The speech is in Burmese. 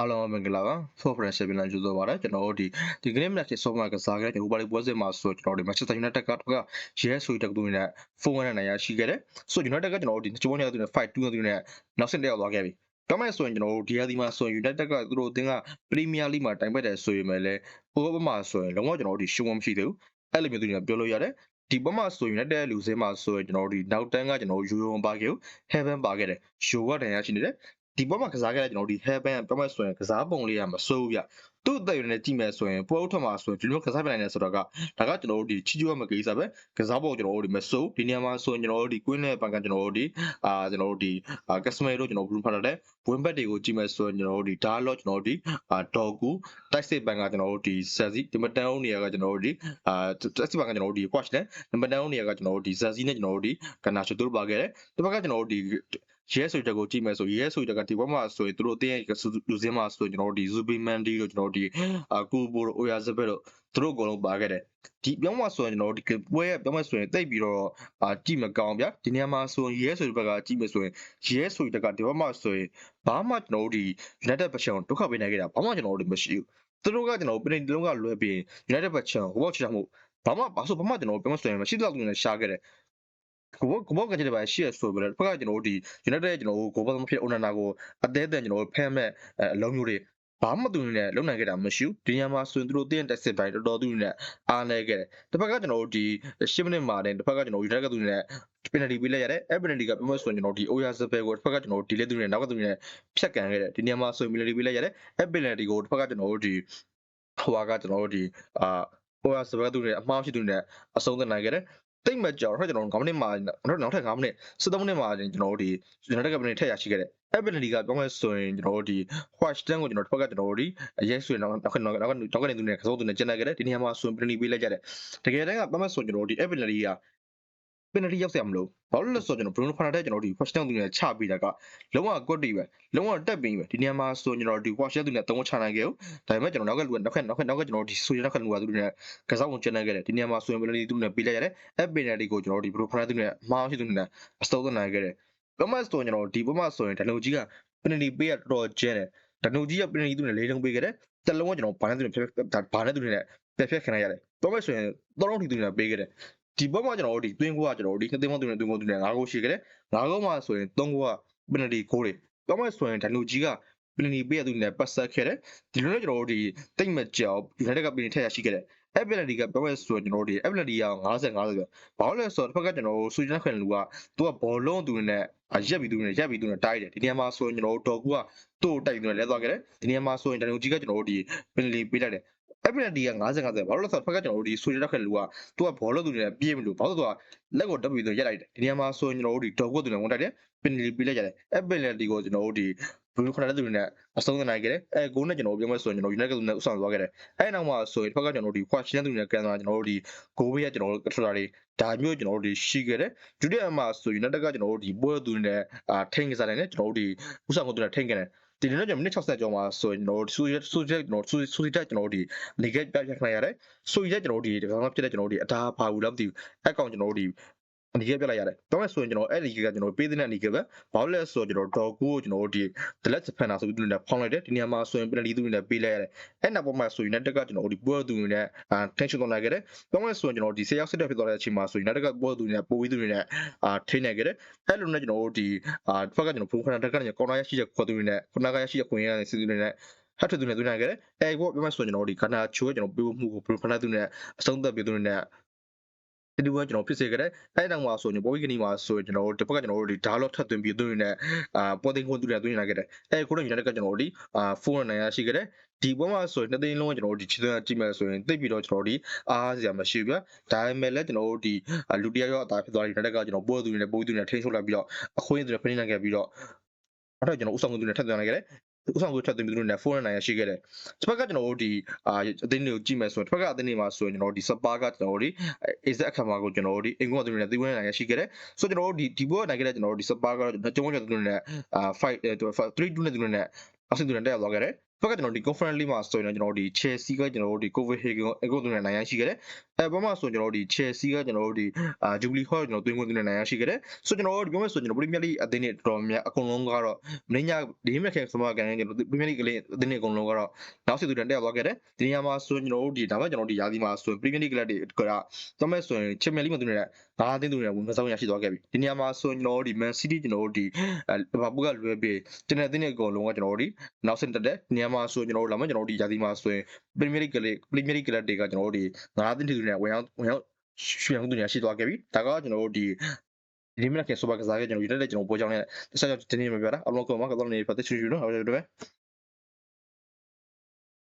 အားလုံးပဲမင်္ဂလာပါ Foreign Champion လမ်းကျိုးဆိုပါရကျွန်တော်တို့ဒီဒီကနေ့မနက်ခေဆော့မှာကစားခဲ့တဲ့ဟိုဘာလေးပွဲစဉ်မှာဆိုကျွန်တော်တို့ Manchester United ကတော့ရဲဆိုတက်တူနဲ့4-1နဲ့နိုင်ရရှိခဲ့တယ်ဆို United ကကျွန်တော်တို့ဒီချိုးနေတူနဲ့5-2နဲ့တူနဲ့နောက်ဆက်တက်ရောက်သွားခဲ့ပြီတော့မဲ့ဆိုရင်ကျွန်တော်တို့ဒီဟာဒီမှာဆိုရင် United ကသူတို့အသင်းက Premier League မှာတိုင်ပတ်တယ်ဆိုရင်လည်းဟိုဘက်မှာဆိုရင်လုံးဝကျွန်တော်တို့ဒီရှုံးမမရှိသေးဘူးအဲ့လိုမျိုးသူတွေကပြောလို့ရတယ်ဒီဘက်မှာဆိုရင် United လူစင်းမှာဆိုရင်ကျွန်တော်တို့ဒီနောက်တန်းကကျွန်တော်တို့ယူရိုပါခဲ့ကို Heaven ပါခဲ့တယ်ယူကတန်ရရှိနေတယ် ဒီဘက်မှာကစားခဲ့တဲ့ကျွန်တော်တို့ဒီ Heaven ပြောမှဆိုရင်ကစားပုံလေးကမစိုးဘူးဗျသူ့အသက်အရွယ်နဲ့ကြည့်မယ်ဆိုရင်ပွဲဥထွက်မှာဆိုရင်ဒီလိုကစားပြနိုင်တယ်ဆိုတော့ကဒါကကျွန်တော်တို့ဒီချီချူရမကိစ္စပဲကစားပုံကျွန်တော်တို့ဒီမစိုးဒီနေရာမှာဆိုရင်ကျွန်တော်တို့ဒီကွင်းနဲ့ပန်ကကျွန်တော်တို့ဒီအာကျွန်တော်တို့ဒီအာကက်စမဲတို့ကျွန်တော်ဘလူးဖတ်တဲ့ဝင်းဘက်တွေကိုကြည့်မယ်ဆိုရင်ကျွန်တော်တို့ဒီဒါလော့ကျွန်တော်တို့ဒီအာဒေါ်ကူတိုက်စစ်ပန်ကကျွန်တော်တို့ဒီဆယ်စီဒီမတန်အောင်နေရာကကျွန်တော်တို့ဒီအာတိုက်စစ်ပန်ကကျွန်တော်တို့ဒီ watch နဲ့နံပါတ်10နေရာကကျွန်တော်တို့ဒီဇက်စီနဲ့ကျွန်တော်တို့ဒီကနာရှိုတို့ပါခဲ့တယ်ဒီဘက်ကကျွန်တော်တို့ဒီ ရဲဆိုတက်ကိုကြည့်မယ်ဆိုရဲဆိုတက်ကဒီဘက်မှာဆိုရင်တို့အတင်းရဲ့လူစင်းမှာဆိုရင်ကျွန်တော်တို့ဒီဇူဘီမန်ဒီတို့ကျွန်တော်တို့ဒီအာကူဘိုတို့အိုယာဇဘက်တို့သူတို့အကုန်လုံးပါခဲ့တယ်ဒီပြောင်းမှာဆိုရင်ကျွန်တော်တို့ဒီပွဲရဲ့ပြောင်းမှာဆိုရင်တိတ်ပြီးတော့အာကြည့်မကောင်းဗျာဒီနေရာမှာဆိုရင်ရဲဆိုတဲ့ဘက်ကကြည့်မယ်ဆိုရင်ရဲဆိုတက်ကဒီဘက်မှာဆိုရင်ဘာမှကျွန်တော်တို့ဒီ United ဘက်ချန်ဒုက္ခပေးနိုင်ခဲ့တာဘာမှကျွန်တော်တို့မရှိဘူးသူတို့ကကျွန်တော်ပရိတလုံးကလွယ်ပြီး United ဘက်ချန်ဟိုဘောချာမှုဘာမှဘာဆိုဘာမှကျွန်တော်ပြောမဆိုရင်မရှိတော့သူနဲ့ရှားခဲ့တယ် ကိုဘောကိုဘောကကြတဲ့ပါရှေ့ဆိုပြီးတော့တစ်ခါကျွန်တော်တို့ဒီ United ကျွန်တော်တို့ကိုဘောမဖြစ်အုံနာနာကိုအသေးအတန်ကျွန်တော်တို့ဖမ်းမဲ့အလုံးမျိုးတွေဘာမှသူနဲ့လုံနိုင်ခဲ့တာမရှိဘူးဒီညမှာဆိုရင်သူတို့တင်းတက်စစ်ပိုင်းတော်တော်သူနဲ့အားနေခဲ့တယ်တစ်ဖက်ကကျွန်တော်တို့ဒီ10မိနစ်မှာတင်တစ်ဖက်ကကျွန်တော် United ကသူနဲ့ penalty ပေးလိုက်ရတယ်အဲ့ penalty ကပြမဆိုရင်ကျွန်တော်ဒီ Oya Zabel ကိုတစ်ဖက်ကကျွန်တော် delay သူနဲ့နောက်ကသူနဲ့ဖြတ်ကန်ခဲ့တယ်ဒီညမှာဆိုရင် penalty ပေးလိုက်ရတယ်အဲ့ penalty ကိုတစ်ဖက်ကကျွန်တော်တို့ဒီဟိုကကျွန်တော်တို့ဒီအာ Oya Zabel သူနဲ့အမှားရှိသူနဲ့အဆုံးသတ်နိုင်ခဲ့တယ် တိတ်မကြောက်တော့ကျွန်တော်9မိနစ်မှာနောက်နောက်ထပ်9မိနစ်17မိနစ်မှာကျွန်တော်တို့ဒီ United က penalty ထည့်ရရှိခဲ့တယ် ability ကပြောမယ်ဆိုရင်ကျွန်တော်တို့ဒီ watch တန်းကိုကျွန်တော်တစ်ဖက်ကကျွန်တော်တို့ဒီရဲဆိုရင်တော့နောက်ခဏနောက်ခဏနောက်ကနေသူနဲ့ကစုံသူနဲ့ကျန်နေကြတယ်ဒီနေရာမှာဆိုရင် penalty ပေးလိုက်ကြတယ်တကယ်တမ်းကပြောမယ်ဆိုရင်ကျွန်တော်တို့ဒီ ability က penalty ရောက်စရာမလိုဘာလို့လဲဆိုတော့ကျွန်တော် Bruno Fernandes ကျွန်တော်ဒီ watch တန်းသူနဲ့ချပေးတာကလုံးဝ good တီးပဲလုံးဝတက်ပြီးပဲဒီနေရာမှာဆိုကျွန်တော်ဒီ watch တန်းသူနဲ့သုံးချနိုင်ခဲ့ဘူးဒါပေမဲ့ကျွန်တော်နောက်ကလူကနောက်ခက်နောက်ခက်နောက်ကကျွန်တော်ဒီဆိုရင်နောက်ခက်လူကသူနဲ့ကစားဝင်ကျန်နေခဲ့တယ်ဒီနေရာမှာဆိုရင် penalty သူနဲ့ပေးလိုက်ရတယ် ability ကိုကျွန်တော်ဒီ Bruno Fernandes သူနဲ့မှားရှိသူနဲ့အစုံသနိုင်ခဲ့တယ်ဘမတ်ဆိုကျွန်တော်ဒီဘမတ်ဆိုရင်ဒလုံကြီးက penalty ပေးရတော်တော်ကျဲတယ်ဒလုံကြီးက penalty သူနဲ့လေးလုံးပေးခဲ့တယ်တလုံးကကျွန်တော်ဘာနဲ့သူနဲ့ဖြတ်ဘာနဲ့သူနဲ့ပြက်ဖြတ်ခံရရတယ်ဘမတ်ဆိုရင်သုံးလုံးထိသူနဲ့ပေးခဲ့တယ် ဒီဘက်မှာကျွန်တော်တို့ဒီတွင်းကိုကကျွန်တော်တို့ဒီနှစ်သိန်းမသူနဲ့တွင်းကိုသူနဲ့ငါးကိုရှိခဲ့တယ်ငါးကိုမှဆိုရင်သုံးကိုက penalty ကိုတွေဘမတ်ဆိုရင်ဒလုံကြီးက penalty ပေးရသူနဲ့ပတ်ဆက်ခဲ့တယ်ဒီလိုနဲ့ကျွန်တော်တို့ဒီတိတ်မကြောက် United က penalty ထည့်ရရှိခဲ့တယ် ability ကပြောရဲဆိုတော့ကျွန်တော်တို့ဒီ ability က50 50ပဲဘာလို့လဲဆိုတော့တစ်ဖက်ကကျွန်တော်တို့စူဂျန်ခွင်လူကသူကဘောလုံးသူနဲ့ရက်ပြီးသူနဲ့ရက်ပြီးသူနဲ့တိုက်တယ်ဒီနေရာမှာဆိုရင်ကျွန်တော်တို့ဒေါ်ကူကသူ့ကိုတိုက်ပြီးလဲသွားခဲ့တယ်ဒီနေရာမှာဆိုရင်တန်လူကြီးကကျွန်တော်တို့ဒီ penalty ပေးလိုက်တယ် ability က50 50ဘာလို့လဲဆိုတော့တစ်ဖက်ကကျွန်တော်တို့ဒီစူဂျန်ခွင်လူကသူကဘောလုံးသူနဲ့ပြေးမလို့ဘာလို့ဆိုတော့လက်ကိုတက်ပြီးသူရက်လိုက်တယ်ဒီနေရာမှာဆိုရင်ကျွန်တော်တို့ဒီဒေါ်ကူကသူနဲ့ဝင်တိုက်တယ် penalty ပေးလိုက်ကြတယ် ability ကိုကျွန်တော်တို့ဒီဘလူးခဏတဲ့သူတွေနဲ့အဆုံးသတ်နိုင်ခဲ့တယ်အဲဂိုးနဲ့ကျွန်တော်ပြောမယ်ဆိုရင်ကျွန်တော် United ကသူနဲ့ဥဆောင်သွားခဲ့တယ်အဲနောက်မှာဆိုရင်တစ်ဖက်ကကျွန်တော်တို့ဒီ question သူတွေနဲ့ကန်သွားကျွန်တော်တို့ဒီဂိုးဘေးကကျွန်တော်တို့ controller တွေဒါမျိုးကျွန်တော်တို့ဒီရှိခဲ့တယ်ဒုတိယမှာဆို United ကကျွန်တော်တို့ဒီပွဲသူတွေနဲ့အာထိန်ကစားနိုင်တယ်ကျွန်တော်တို့ဒီဥဆောင်သူတွေနဲ့ထိန်ခဲ့တယ် ဒီနေ့ကျွန်တော်မိနစ်60ကျော်မှာဆိုရင်ကျွန်တော်တို့ဆူဆူကျွန်တော်ဆူဆူတက်ကျွန်တော်တို့ဒီနေကပြပြခနိုင်ရတယ်ဆူရက်ကျွန်တော်တို့ဒီဒီကောင်ဖြစ်တဲ့ကျွန်တော်တို့ဒီအတားပါဘူးလားမသိဘူးအဲကောင်ကျွန်တော်တို့ ဒီအနီကပြလိုက်ရတယ်။ဒါမဲ့ဆိုရင်ကျွန်တော်အဲ့ဒီကကျွန်တော်ပေးတဲ့အနေကပဲဘာလို့လဲဆိုတော့ကျွန်တော်ဒေါ်ကိုကိုကျွန်တော်ဒီ delete defender ဆိုပြီးသူနဲ့ဖောင်းလိုက်တယ်ဒီနေရာမှာဆိုရင် penalty သူနဲ့ပေးလိုက်ရတယ်။အဲ့နောက်ပေါ်မှာဆိုရင် United ကကျွန်တော်ဒီပွဲသူနဲ့ tension တော့နိုင်ခဲ့တယ်။ဒါမဲ့ဆိုရင်ကျွန်တော်ဒီဆေးရောက်စစ်တဲ့ဖြစ်သွားတဲ့အချိန်မှာဆိုရင် United ကပွဲသူနဲ့ပိုပြီးသူနဲ့အာထိနိုင်ခဲ့တယ်။အဲ့လိုနဲ့ကျွန်တော်ဒီအာဖက်ကကျွန်တော် pro corner တက်ကကျွန်တော် corner ရရှိတဲ့ခွက်သူနဲ့ corner ကရရှိတဲ့ခွင့်ရတဲ့စီသူနဲ့ဟတ်ထသူနဲ့သူနိုင်ခဲ့တယ်။အဲကိုပြောမှဆိုရင်ကျွန်တော်ဒီခနာချိုးကျွန်တော်ပေးမှုကို pro corner သူနဲ့အဆုံးသတ်ပေးသူနဲ့ ဒီလိုပဲကျွန်တော်ဖြစ်စေခဲ့တယ်အဲ့တောင်မှာဆိုရင်ပေါ်ဝီကနီမှာဆိုရင်ကျွန်တော်တို့တစ်ဖက်ကကျွန်တော်တို့ဒီဒါလော့ထပ်သွင်းပြီးသူတွေနဲ့အာပေါ်တင်ခွန်သူတွေသွင်းလာခဲ့တယ်အဲ့ခုနကကျွန်တော်ကကျွန်တော်တို့ဒီအာဖုန်းနိုင်ရရှိခဲ့တယ်ဒီဘက်မှာဆိုရင်နှစ်သိန်းလုံးကကျွန်တော်တို့ဒီချစ်သွင်းကြည့်မယ်ဆိုရင်သိပြီးတော့ကျွန်တော်တို့ဒီအားစရာမရှိဘူးဗျဒါပေမဲ့လည်းကျွန်တော်တို့ဒီလူတယောက်ယောက်အသာဖြစ်သွားတဲ့တက်ကကျွန်တော်ပို့သူတွေနဲ့ပို့သူတွေနဲ့ထိန်းချုပ်လိုက်ပြီးတော့အခွင့်အရေးတွေဖိနေနိုင်ခဲ့ပြီးတော့အဲ့တော့ကျွန်တော်ဥဆောင်သူတွေနဲ့ထပ်သွင်းလိုက်ခဲ့တယ် ဥဆောင်ကိုထပ်သွင်းပြီးသူတို့နဲ့ဖုန်းနိုင်ရရှိခဲ့တယ်တစ်ဖက်ကကျွန်တော်တို့ဒီအာအသင်းတွေကိုကြည့်မယ်ဆိုရင်တစ်ဖက်ကအသင်းတွေမှာဆိုရင်ကျွန်တော်တို့ဒီစပါကကျွန်တော်တို့ဒီအေဇက်အခါမှာကိုကျွန်တော်တို့ဒီအင်္ဂုံသူတွေနဲ့သီးဝဲနိုင်ရရှိခဲ့တယ်ဆိုတော့ကျွန်တော်တို့ဒီဒီဘောနိုင်ခဲ့တဲ့ကျွန်တော်တို့ဒီစပါကတော့ကျွန်တော်တို့နဲ့အာ5 3 2နဲ့သူတွေနဲ့အဆင်သူတွေတက်ရောက်သွားခဲ့တယ်ဘက်ကကျွန်တော်ဒီ conference league မှာဆိုရင်ကျွန်တော်တို့ဒီ Chelsea ကကျွန်တော်တို့ဒီ Copenhagen အကူသူနဲ့နိုင်ရရှိခဲ့တယ် အဲဘာမှဆိုကျွန်တော်တို့ဒီ Chelsea ကကျွန်တော်တို့ဒီအာ Jubilee Hall ကျွန်တော်သွင်းခွင့်သွင်းနိုင်ရရှိခဲ့တယ်ဆိုကျွန်တော်တို့ဒီပြောမယ်ဆိုကျွန်တော် Premier League အသင်းတွေတော်တော်များအကုန်လုံးကတော့မင်းညဒီမက်ခဲစမကန်ကျွန်တော် Premier League ကလေးအသင်းတွေအကုန်လုံးကတော့နောက်ဆက်သူတန်တက်သွားခဲ့တယ်ဒီနေရာမှာဆိုကျွန်တော်တို့ဒီဒါမှကျွန်တော်တို့ဒီရာသီမှာဆို Premier League ကလေးတွေကတော့မဲ့ဆိုရင် Champions League မှာသူနေတာငါးအသင်းသူနေတာဝင်မဆောင်ရရှိသွားခဲ့ပြီဒီနေရာမှာဆိုကျွန်တော်တို့ဒီ Man City ကျွန်တော်တို့ဒီအဲလီဗာပူးကလွယ်ပြီးကျွန်တော်အသင်းတွေအကုန်လုံးကကျွန်တော်တို့ဒီနောက်ဆက်တက်တဲ့နေရာမှာဆိုကျွန်တော်တို့လာမဲ့ကျွန်တော်တို့ဒီရာသီမှာဆိုရင် Premier League ကလေး Premier League ကလေးတွေကကျွန်တော်တို့ဒီငါးအသင်းသူနေတာဝင်ရောက်ဝင်ရောက်ရွှေအောင်သူနေရှိသွားခဲ့ပြီဒါကကျွန်တော်တို့ဒီဒီမနက်ကဆိုပါကစားခဲ့ကျွန်တော် United ကျွန်တော်ပေါ်ကြောင်းနဲ့တခြားကျွန်တော်တင်းနေမှာပြတာအလုံးကောမှာကတော့နေပတ်သက်ချူချူနော်ဟုတ်တယ်